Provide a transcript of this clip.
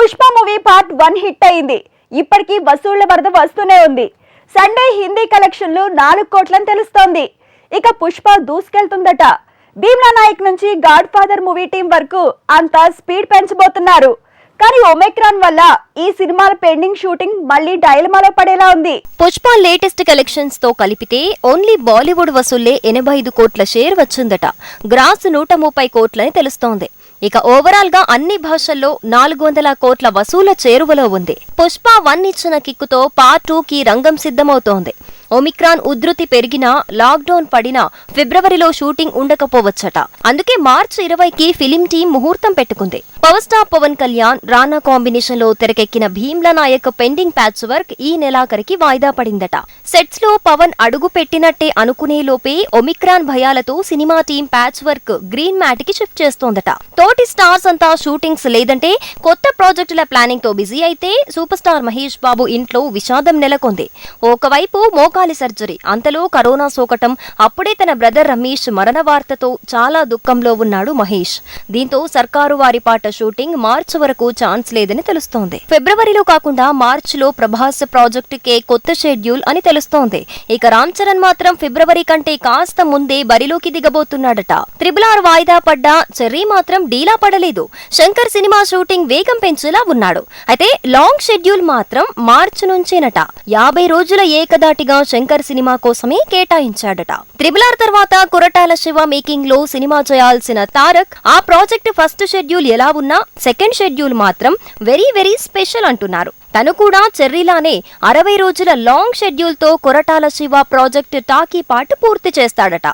Pushpa movie part one hit అయింది. ఇప్పటికీ వసూళ్ళ వరద వస్తూనే ఉంది. సండే హిందీ కలెక్షన్లు నాలుగు కోట్లని తెలుస్తోంది. ఇక పుష్ప దూసుకెళ్తుందట. భీమ్లా నాయక్ నుంచి గాడ్ ఫాదర్ మూవీ టీం వరకు అంతా స్పీడ్ పెంచబోతున్నారు. కానీ ఒమెక్రాన్ వల్ల ఈ సినిమాల పెండింగ్ షూటింగ్ మళ్ళీ డైలమాలో పడేలా ఉంది. పుష్ప లేటెస్ట్ కలెక్షన్స్తో కలిపితే ఓన్లీ బాలీవుడ్ వసూళ్ళే ఎనభై ఐదు కోట్ల షేర్ వచ్చిందట. గ్రాస్ నూట ముప్పై కోట్లని తెలుస్తోంది. ఇక ఓవరాల్గా అన్ని భాషల్లో నాలుగు వందల కోట్ల వసూల చేరువలో ఉంది. పుష్ప వన్ ఇచ్చిన కిక్కుతో పార్ట్ టూ కి రంగం సిద్ధమవుతోంది. ఒమిక్రాన్ ఉధృతి పెరిగినా లాక్డౌన్ పడినా ఫిబ్రవరిలో షూటింగ్ ఉండకపోవచ్చట. అందుకే మార్చి ఇరవైకి ఫిలిం టీం ముహూర్తం పెట్టుకుంది. పవర్ స్టార్ పవన్ కళ్యాణ్ రానా కాంబినేషన్లో తెరకెక్కిన Bheemla Nayak pending patch work ఈ నెలాఖరికి వాయిదా పడిందట. సెట్స్లో పవన్ అడుగు పెట్టినట్టే అనుకునే లోపే Omicron భయాలతో cinema team patch work green మ్యాట్కి shift చేస్తోందట. తోటి స్టార్స్ అంతా షూటింగ్స్ లేదంటే కొత్త ప్రాజెక్టుల ప్లానింగ్తో బిజీ అయితే సూపర్ స్టార్ మహేష్ బాబు ఇంట్లో విషాదం నెలకొంది. ఒకవైపు మోకాలి సర్జరీ. అంతలో కరోనా సోకటం. అప్పుడే తన బ్రదర్ రమేష్ మరణ వార్తతో చాలా దుఃఖంలో ఉన్నాడు మహేష్. దీంతో సర్కారు వారి పాట షూటింగ్ మార్చి వరకు ఛాన్స్ లేదని తెలుస్తోంది. ఫిబ్రవరిలో కాకుండా మార్చిలో ప్రభాస్ ప్రాజెక్టు కే కొత్త షెడ్యూల్ అని తెలుస్తోంది. ఇక రామ్ చరణ్ మాత్రం ఫిబ్రవరి కంటే కాస్త ముందే బరిలోకి దిగబోతున్నాడట. త్రిబుల్ ఆర్ వాయిదా పడ్డా చెర్రీ మాత్రం డీలా పడలేదు. శంకర్ సినిమా షూటింగ్ వేగం పెంచేలా ఉన్నాడు. అయితే లాంగ్ షెడ్యూల్ మాత్రం మార్చి నుంచేనట. యాభై రోజుల ఏకదాటిగా శంకర్ సినిమా కోసమే కేటాయించాడట. త్రిబుల్ ఆర్ తర్వాత కురటాల శివ మేకింగ్లో సినిమా చేయాల్సిన తారక్ ఆ ప్రాజెక్ట్ ఫస్ట్ షెడ్యూల్ ఎలా ఉన్నా సెకండ్ షెడ్యూల్ మాత్రం వెరీ వెరీ స్పెషల్ అంటున్నారు. తను కూడా చెర్రీలానే అరవై రోజుల లాంగ్ షెడ్యూల్తో కొరటాల శివ ప్రాజెక్ట్ టాకీ పాటు పూర్తి చేస్తాడట.